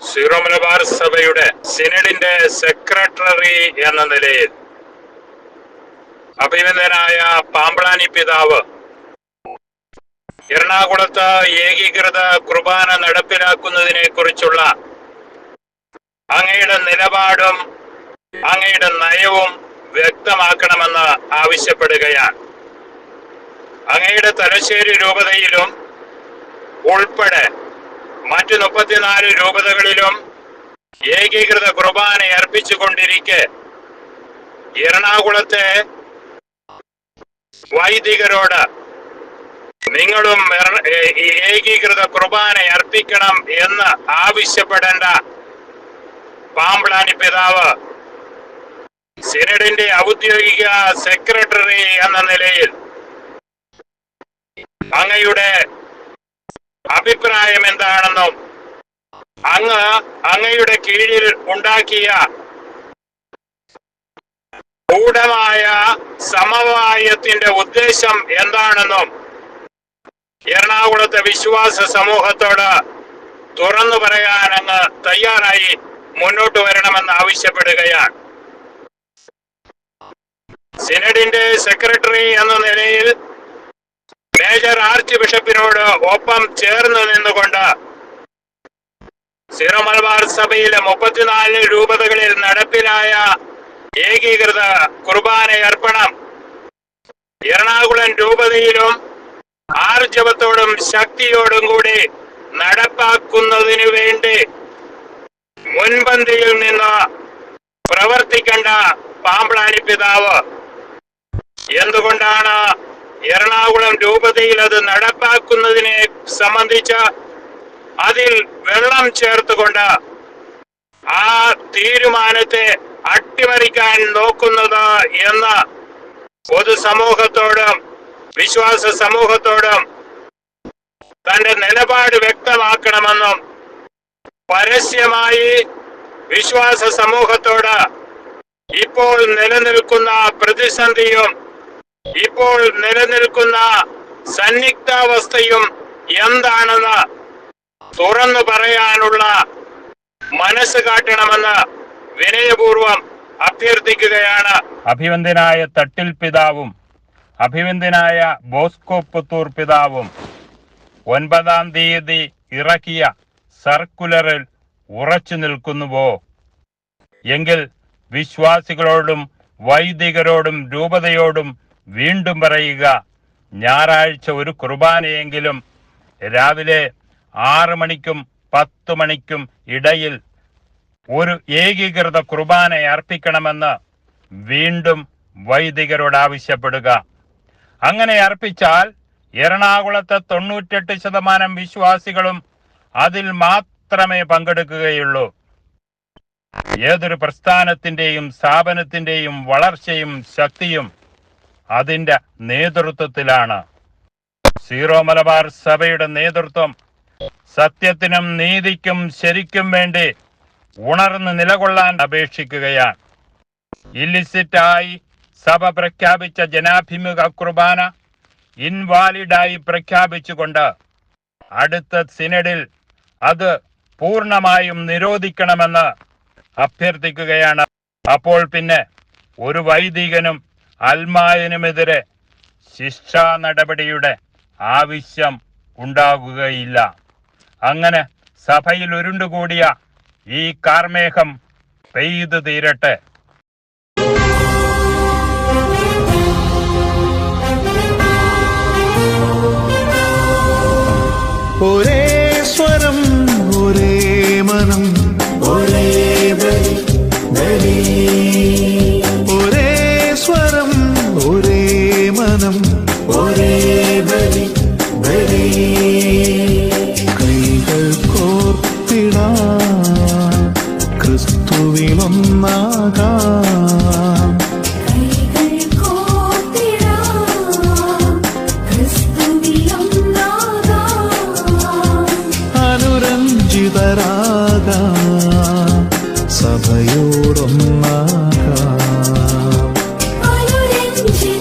Zero Malabar സഭയുടെ സിനഡിന്റെ secretary എന്ന നിലയിൽ അഭിനന്ദനായ പാമ്പളാനി പിതാവ്. എറണാകുളത്ത് ഏകീകൃത കുർബാന നടപ്പിലാക്കുന്നതിനെ കുറിച്ചുള്ള അങ്ങയുടെ നിലപാടും അങ്ങയുടെ നയവും വ്യക്തമാക്കണമെന്ന് ആവശ്യപ്പെടുകയാണ്. അങ്ങയുടെ തലശ്ശേരി രൂപതയിലും ഉൾപ്പെടെ മറ്റു മുപ്പത്തിനാല് രൂപതകളിലും ഏകീകൃത കുർബാന അർപ്പിച്ചുകൊണ്ടിരിക്കെ. എറണാകുളത്തെ വൈദികരോട് നിങ്ങളും ഏകീകൃത കുർബാന അർപ്പിക്കണം എന്ന് ആവശ്യപ്പെടേണ്ട പാമ്പളാനി പിതാവ് സിനഡിന്റെ ഔദ്യോഗിക സെക്രട്ടറി എന്ന നിലയിൽ അങ്ങയുടെ അഭിപ്രായം എന്താണെന്നും അങ്ങ് അങ്ങയുടെ കീഴിൽ ഉണ്ടാക്കിയ ഗൂഢമായ സമവായത്തിന്റെ ഉദ്ദേശം എന്താണെന്നും എറണാകുളത്തെ വിശ്വാസ സമൂഹത്തോട് തുറന്നു പറയാൻ അങ്ങ് തയ്യാറായി മുന്നോട്ട് വരണമെന്ന് ആവശ്യപ്പെടുകയാണ്. സിനഡിന്റെ സെക്രട്ടറി എന്ന നിലയിൽ മേജർ ആർച്ച് ബിഷപ്പിനോട് ഒപ്പം ചേർന്ന് നിന്നുകൊണ്ട് സിറോ മലബാർ സഭയിലെ മുപ്പത്തിനാല് രൂപതകളിൽ നടപ്പിലായ ഏകീകൃത കുർബാന അർപ്പണം. എറണാകുളം രൂപതയിലും ആർജവത്തോടും ശക്തിയോടും കൂടി നടപ്പാക്കുന്നതിനു വേണ്ടി മുൻപന്തിയിൽ നിന്ന് പ്രവർത്തിക്കേണ്ട പാമ്പ്ളാനി പിതാവ്. എന്തുകൊണ്ടാണ് എറണാകുളം രൂപതയിൽ അത് നടപ്പാക്കുന്നതിനെ സംബന്ധിച്ച അതിൽ വെള്ളം ചേർത്തുകൊണ്ട് ആ തീരുമാനത്തെ അട്ടിമറിക്കാൻ നോക്കുന്നത് എന്ന് പൊതുസമൂഹത്തോടും വിശ്വാസ സമൂഹത്തോടും തന്റെ നിലപാട് വ്യക്തമാക്കണമെന്നും പരസ്യമായി വിശ്വാസ സമൂഹത്തോട് ഇപ്പോൾ നിലനിൽക്കുന്ന പ്രതിസന്ധിയും ഇപ്പോൾ നിലനിൽക്കുന്ന സന്നിഗ്ധാവസ്ഥയും എന്താണെന്ന് തുറന്നു പറയാനുള്ള മനസ്സ് കാട്ടണമെന്ന് വിനയപൂർവം അഭ്യർത്ഥിക്കുകയാണ്. അഭിവന്ദനായ തട്ടിൽ പിതാവും അഭിവന്ദനായ ബോസ്കോ പുത്തൂർ പിതാവും ഒൻപതാം തീയതി ഇറക്കിയ സർക്കുലറിൽ ഉറച്ചു നിൽക്കുന്നുവോ? എങ്കിൽ വിശ്വാസികളോടും വൈദികരോടും രൂപതയോടും വീണ്ടും പറയുക ഞായറാഴ്ച ഒരു കുർബാനയെങ്കിലും രാവിലെ ആറ് മണിക്കും പത്തു മണിക്കും ഇടയിൽ ഒരു ഏകീകൃത കുർബാന അർപ്പിക്കണമെന്ന് വീണ്ടും വൈദികരോട് ആവശ്യപ്പെടുക. അങ്ങനെ അർപ്പിച്ചാൽ എറണാകുളത്തെ തൊണ്ണൂറ്റെട്ട് ശതമാനം വിശ്വാസികളും അതിൽ മാത്രമേ പങ്കെടുക്കുകയുള്ളൂ. ഏതൊരു പ്രസ്ഥാനത്തിന്റെയും സ്ഥാപനത്തിന്റെയും വളർച്ചയും ശക്തിയും അതിന്റെ നേതൃത്വത്തിലാണ്. സീറോ മലബാർ സഭയുടെ നേതൃത്വം സത്യത്തിനും നീതിക്കും ശരിക്കും വേണ്ടി ഉണർന്ന് നിലകൊള്ളാൻ അപേക്ഷിക്കുകയാണ്. ഇല്ലിസിറ്റായി സഭ പ്രഖ്യാപിച്ച ജനാഭിമുഖ കുർബാന ഇൻവാലിഡായി പ്രഖ്യാപിച്ചുകൊണ്ട് അടുത്ത സിനഡിൽ അത് പൂർണമായും നിരോധിക്കണമെന്ന് അഭ്യർത്ഥിക്കുകയാണ്. അപ്പോൾ പിന്നെ ഒരു വൈദികനും അൽമായനുമെതിരെ ശിക്ഷാ നടപടിയുടെ ആവശ്യം ഉണ്ടാകുകയില്ല അങ്ങനെ സഭയിൽ ഉരുണ്ടുകൂടിയ ഈ കാർമേഘം പെയ്തു തീരട്ടെ. Thank you.